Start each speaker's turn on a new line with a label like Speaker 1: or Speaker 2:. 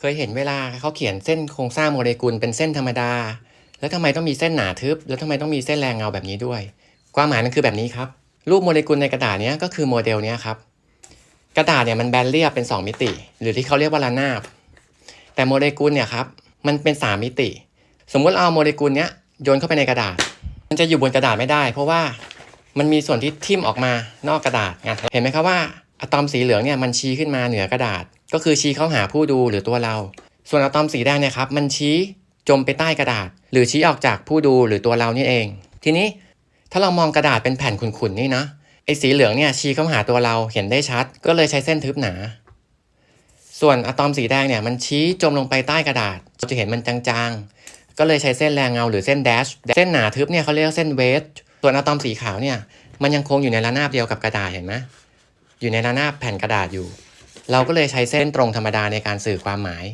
Speaker 1: เคยเห็นเวลาเขาเขียนเส้นโครงสร้างโมเลกุลเป็นเส้นธรรมดา แล้วทำไมต้องมีเส้นหนาทึบ แล้วทำไมต้องมีเส้นแรงเงาแบบนี้ด้วย ความหมายมันคือแบบนี้ครับ รูปโมเลกุลในกระดาษนี้ก็คือโมเดลนี้ครับ กระดาษเนี่ยมันแบนเรียบเป็น 2 มิติ หรือที่เขาเรียกว่าระนาบ แต่โมเลกุลเนี่ยครับมันเป็น 3 มิติ สมมุติเอาโมเลกุลเนี้ยโยนเข้าไปในกระดาษ มันจะอยู่บนกระดาษไม่ได้ เพราะว่ามันมีส่วนที่ทิ่มออกมานอกกระดาษเห็นไหมครับว่า อะตอมสีเหลืองเนี่ยมันชี้ขึ้นมาเหนือกระดาษ ก็คือชี้เข้าหาผู้ดูหรือตัวเรา ส่วนอะตอมสีแดงเนี่ยครับมันชี้จมไปใต้กระดาษ หรือชี้ออกจากผู้ดูหรือตัวเรานี่เอง ทีนี้ถ้าเรามองกระดาษเป็นแผ่นขุ่นๆนี่นะไอ้สีเหลืองเนี่ยชี้เข้าหาตัวเราเห็นได้ชัด ก็เลยใช้เส้นทึบหนา ส่วนอะตอมสีแดงเนี่ยมันชี้จมลงไปใต้กระดาษเราจะเห็นมันจางๆ ก็เลยใช้เส้นแรงเงาหรือเส้นแดชเส้นหนาทึบเนี่ยเขาเรียกว่าเส้นเวทส่วนอะตอมสีขาวเนี่ยมันยังคงอยู่ในระนาบเดียวกับกระดาษเห็นไหม อยู่ในระนาบแผ่นกระดาษอยู่ เราก็เลยใช้เส้นตรงธรรมดาในการสื่อความหมาย